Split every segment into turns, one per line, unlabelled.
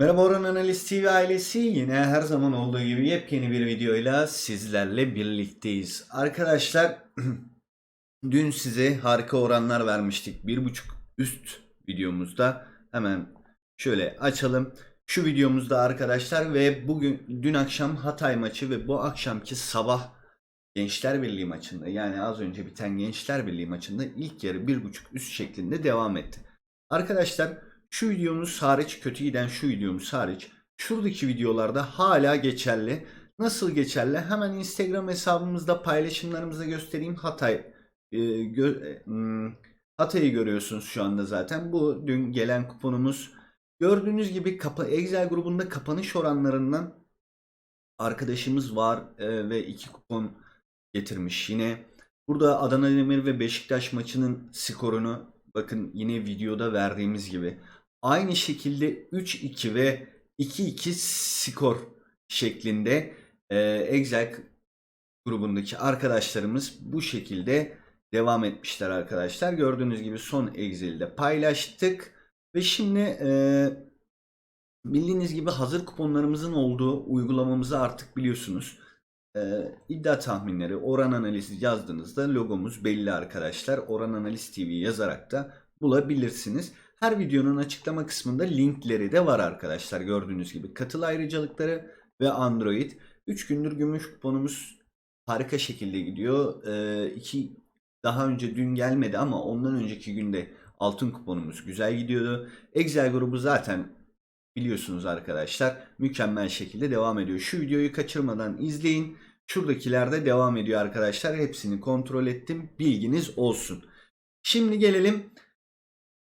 Merhaba Orhan Analiz TV ailesi yine her zaman olduğu gibi yepyeni bir videoyla sizlerle birlikteyiz. Arkadaşlar dün size harika oranlar vermiştik. Bir buçuk üst videomuzda hemen şöyle açalım. Şu videomuzda arkadaşlar ve bugün dün akşam Hatay maçı ve bu akşamki sabah Gençler Birliği maçında yani az önce biten Gençler Birliği maçında ilk yarı bir buçuk üst şeklinde devam etti. Arkadaşlar şu videomuz hariç kötü giden şu videomuz hariç şuradaki videolarda hala geçerli. Nasıl geçerli? Hemen Instagram hesabımızda paylaşımlarımızda göstereyim. Hatay e, gö- e, hmm, Hatay'ı görüyorsunuz şu anda zaten. Bu dün gelen kuponumuz. Gördüğünüz gibi kapa Excel grubunda kapanış oranlarından arkadaşımız var e, ve iki kupon getirmiş yine. Burada Adana Demir ve Beşiktaş maçının skorunu bakın yine videoda verdiğimiz gibi aynı şekilde 3-2 ve 2-2 skor şeklinde e, Excel grubundaki arkadaşlarımız bu şekilde devam etmişler arkadaşlar. Gördüğünüz gibi son Excel'de paylaştık ve şimdi e, bildiğiniz gibi hazır kuponlarımızın olduğu uygulamamızı artık biliyorsunuz. E, iddia tahminleri, oran analizi yazdığınızda logomuz belli arkadaşlar. Oran Analiz TV yazarak da bulabilirsiniz. Her videonun açıklama kısmında linkleri de var arkadaşlar. Gördüğünüz gibi katıl ayrıcalıkları ve Android. 3 gündür gümüş kuponumuz harika şekilde gidiyor. Ee, iki daha önce dün gelmedi ama ondan önceki günde altın kuponumuz güzel gidiyordu. Excel grubu zaten biliyorsunuz arkadaşlar mükemmel şekilde devam ediyor. Şu videoyu kaçırmadan izleyin. Şuradakiler de devam ediyor arkadaşlar. Hepsini kontrol ettim. Bilginiz olsun. Şimdi gelelim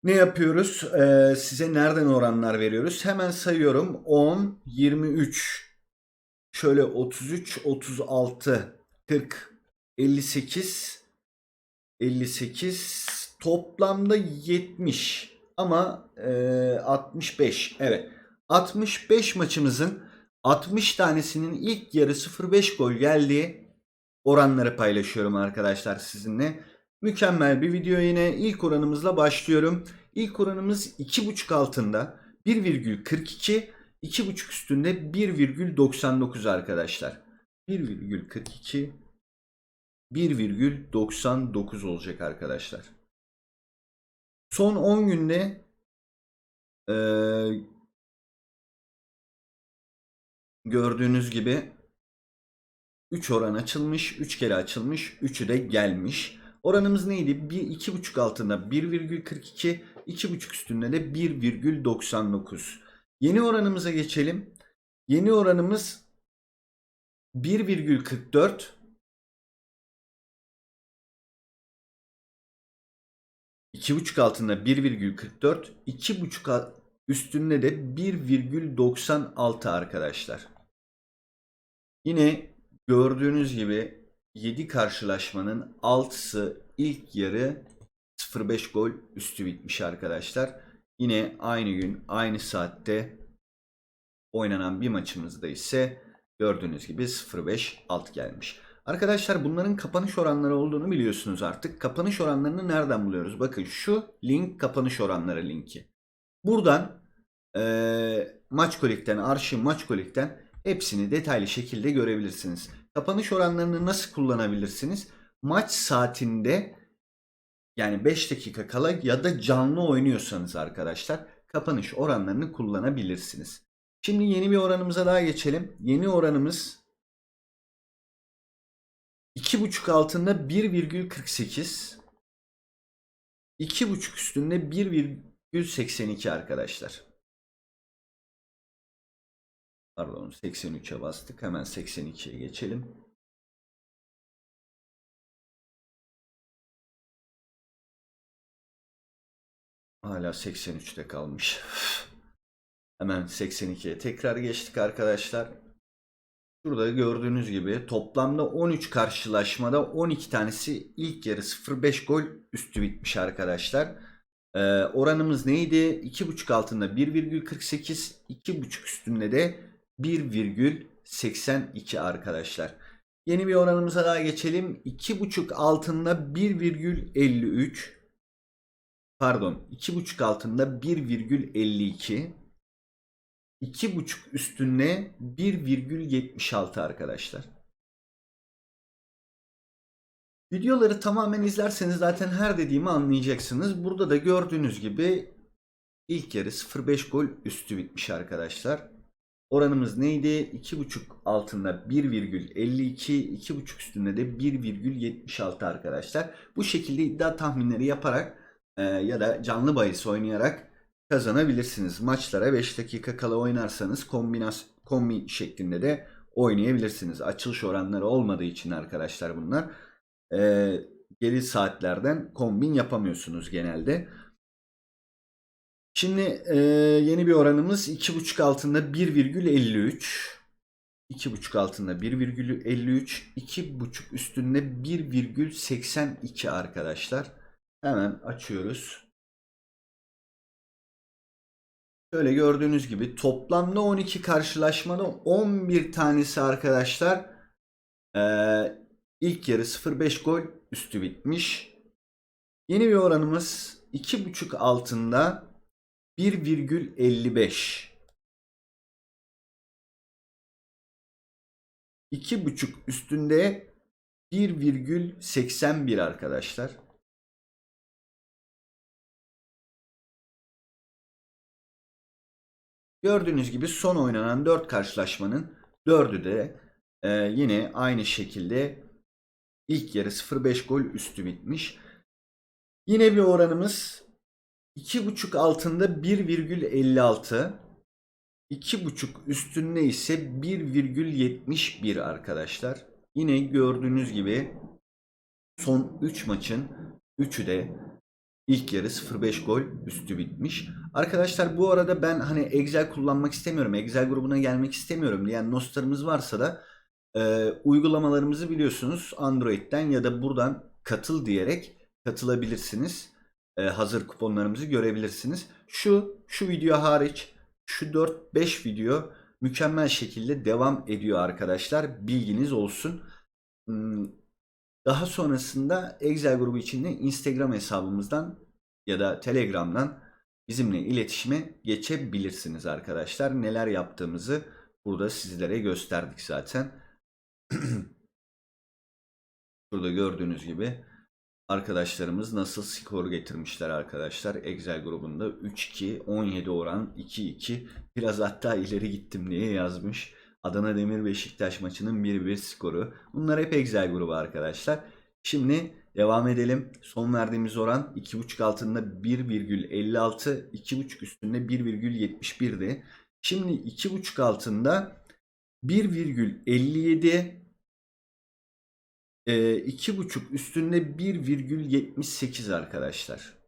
ne yapıyoruz? Ee, size nereden oranlar veriyoruz? Hemen sayıyorum. 10, 23, şöyle 33, 36, 40, 58, 58, toplamda 70 ama e, 65. Evet. 65 maçımızın 60 tanesinin ilk yarı 0.5 gol geldiği oranları paylaşıyorum arkadaşlar sizinle. Mükemmel bir video yine ilk oranımızla başlıyorum. İlk oranımız 2.5 altında 1,42 2.5 üstünde 1,99 arkadaşlar. 1,42 1,99 olacak arkadaşlar. Son 10 günde eee, gördüğünüz gibi 3 oran açılmış, 3 kere açılmış, 3'ü de gelmiş. Oranımız neydi? 1 2.5 altında 1,42, 2.5 üstünde de 1,99. Yeni oranımıza geçelim. Yeni oranımız 1,44 2.5 altında 1,44 2.5 al- üstünde de 1,96 arkadaşlar. Yine gördüğünüz gibi 7 karşılaşmanın 6'sı ilk yarı 0.5 gol üstü bitmiş arkadaşlar. Yine aynı gün aynı saatte oynanan bir maçımızda ise gördüğünüz gibi 0.5 alt gelmiş. Arkadaşlar bunların kapanış oranları olduğunu biliyorsunuz artık. Kapanış oranlarını nereden buluyoruz? Bakın şu link kapanış oranları linki. Buradan eee maç kolikten, arşiv maç kolikten hepsini detaylı şekilde görebilirsiniz. Kapanış oranlarını nasıl kullanabilirsiniz? Maç saatinde yani 5 dakika kala ya da canlı oynuyorsanız arkadaşlar kapanış oranlarını kullanabilirsiniz. Şimdi yeni bir oranımıza daha geçelim. Yeni oranımız 2.5 altında 1,48 2.5 üstünde 1,82 arkadaşlar. Pardon 83'e bastık. Hemen 82'ye geçelim. Hala 83'te kalmış. Hemen 82'ye tekrar geçtik arkadaşlar. Şurada gördüğünüz gibi toplamda 13 karşılaşmada 12 tanesi ilk yarı 0.5 gol üstü bitmiş arkadaşlar. Ee, oranımız neydi? 2.5 altında 1,48, 2.5 üstünde de 1,82 arkadaşlar. Yeni bir oranımıza daha geçelim. 2.5 altında 1,53 pardon 2.5 altında 1,52 2.5 üstüne 1,76 arkadaşlar. Videoları tamamen izlerseniz zaten her dediğimi anlayacaksınız. Burada da gördüğünüz gibi ilk yarı 0.5 gol üstü bitmiş arkadaşlar. Oranımız neydi? 2.5 altında 1,52, 2.5 üstünde de 1,76 arkadaşlar. Bu şekilde iddia tahminleri yaparak e, ya da canlı bahis oynayarak kazanabilirsiniz. Maçlara 5 dakika kala oynarsanız kombinas kombi şeklinde de oynayabilirsiniz. Açılış oranları olmadığı için arkadaşlar bunlar. E, geri saatlerden kombin yapamıyorsunuz genelde. Şimdi e, yeni bir oranımız 2.5 altında 1,53. 2.5 altında 1,53. 2.5 üstünde 1,82 arkadaşlar. Hemen açıyoruz. Şöyle gördüğünüz gibi toplamda 12 karşılaşmada 11 tanesi arkadaşlar e, ilk yarı 0.5 gol üstü bitmiş. Yeni bir oranımız 2.5 altında 1,55 2,5 üstünde 1,81 arkadaşlar. Gördüğünüz gibi son oynanan 4 karşılaşmanın 4'ü de e, yine aynı şekilde ilk yarı 0.5 gol üstü bitmiş. Yine bir oranımız 2.5 altında 1,56. 2.5 üstünde ise 1,71 arkadaşlar. Yine gördüğünüz gibi son 3 maçın 3'ü de ilk yarı 0.5 gol üstü bitmiş. Arkadaşlar bu arada ben hani Excel kullanmak istemiyorum. Excel grubuna gelmek istemiyorum diyen dostlarımız varsa da e, uygulamalarımızı biliyorsunuz Android'den ya da buradan katıl diyerek katılabilirsiniz e, hazır kuponlarımızı görebilirsiniz. Şu şu video hariç şu 4-5 video mükemmel şekilde devam ediyor arkadaşlar. Bilginiz olsun. Hmm, Daha sonrasında Excel grubu içinde Instagram hesabımızdan ya da Telegram'dan bizimle iletişime geçebilirsiniz arkadaşlar. Neler yaptığımızı burada sizlere gösterdik zaten. Burada gördüğünüz gibi arkadaşlarımız nasıl skor getirmişler arkadaşlar. Excel grubunda 3-2, 17 oran 2-2. Biraz hatta ileri gittim diye yazmış. Adana Demir Beşiktaş maçının 1-1 skoru. Bunlar hep Excel grubu arkadaşlar. Şimdi devam edelim. Son verdiğimiz oran 2.5 altında 1,56, 2.5 üstünde 1,71'di. Şimdi 2.5 altında 1,57 ee, iki buçuk üstünde 1,78 arkadaşlar.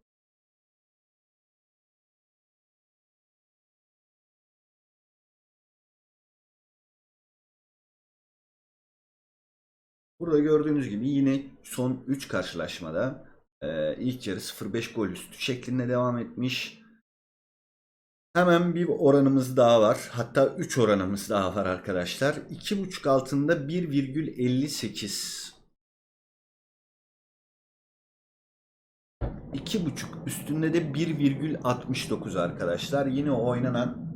Burada gördüğünüz gibi yine son 3 karşılaşmada e, ilk yarı 0.5 gol üstü şeklinde devam etmiş. Hemen bir oranımız daha var. Hatta 3 oranımız daha var arkadaşlar. 2.5 altında 1,58 2.5 üstünde de 1,69 arkadaşlar. Yine oynanan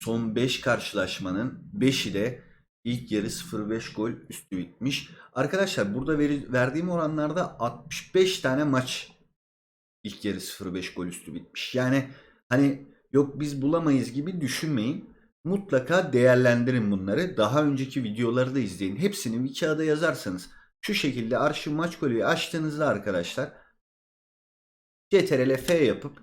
son 5 karşılaşmanın 5'i de ilk yarı 0.5 gol üstü bitmiş. Arkadaşlar burada veri, verdiğim oranlarda 65 tane maç ilk yarı 0.5 gol üstü bitmiş. Yani hani yok biz bulamayız gibi düşünmeyin. Mutlaka değerlendirin bunları. Daha önceki videoları da izleyin. Hepsini bir kağıda yazarsanız şu şekilde arşiv maç golü açtığınızda arkadaşlar CTRL F yapıp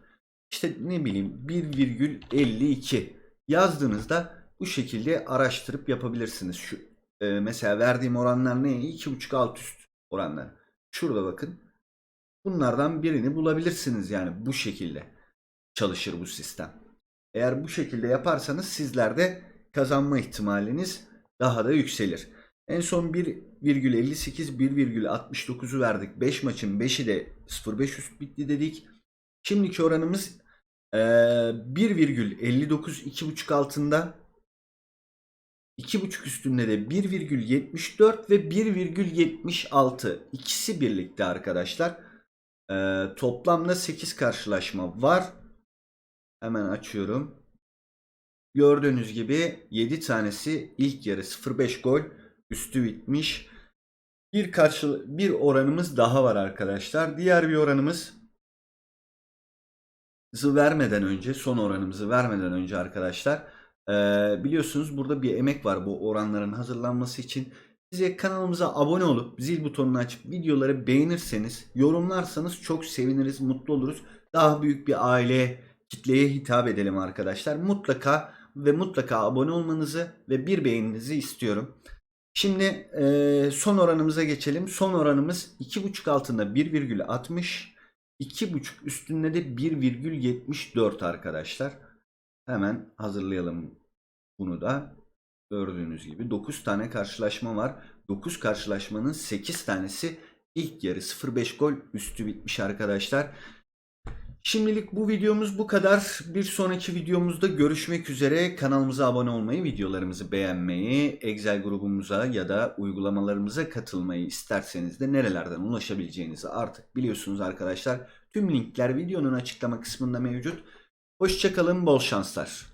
işte ne bileyim 1,52 yazdığınızda bu şekilde araştırıp yapabilirsiniz. Şu e, mesela verdiğim oranlar ne? 2,5 alt üst oranlar. Şurada bakın. Bunlardan birini bulabilirsiniz yani bu şekilde çalışır bu sistem. Eğer bu şekilde yaparsanız sizlerde kazanma ihtimaliniz daha da yükselir. En son 1,58 1,69'u verdik. 5 maçın 5'i de 0,5 üst bitti dedik. Şimdiki oranımız e, 1,59 2,5 altında 2,5 üstünde de 1,74 ve 1,76 ikisi birlikte arkadaşlar. E, toplamda 8 karşılaşma var. Hemen açıyorum. Gördüğünüz gibi 7 tanesi ilk yarı 0.5 gol üstü bitmiş. Bir karşı bir oranımız daha var arkadaşlar. Diğer bir oranımız vermeden önce son oranımızı vermeden önce arkadaşlar biliyorsunuz burada bir emek var bu oranların hazırlanması için. Size kanalımıza abone olup zil butonunu açıp videoları beğenirseniz yorumlarsanız çok seviniriz mutlu oluruz. Daha büyük bir aile kitleye hitap edelim arkadaşlar. Mutlaka ve mutlaka abone olmanızı ve bir beğeninizi istiyorum. Şimdi eee, son oranımıza geçelim. Son oranımız 2.5 altında 1,60 2.5 üstünde de 1,74 arkadaşlar. Hemen hazırlayalım bunu da. Gördüğünüz gibi 9 tane karşılaşma var. 9 karşılaşmanın 8 tanesi ilk yarı 0.5 gol üstü bitmiş arkadaşlar. Şimdilik bu videomuz bu kadar. Bir sonraki videomuzda görüşmek üzere. Kanalımıza abone olmayı, videolarımızı beğenmeyi, Excel grubumuza ya da uygulamalarımıza katılmayı isterseniz de nerelerden ulaşabileceğinizi artık biliyorsunuz arkadaşlar. Tüm linkler videonun açıklama kısmında mevcut. Hoşçakalın, bol şanslar.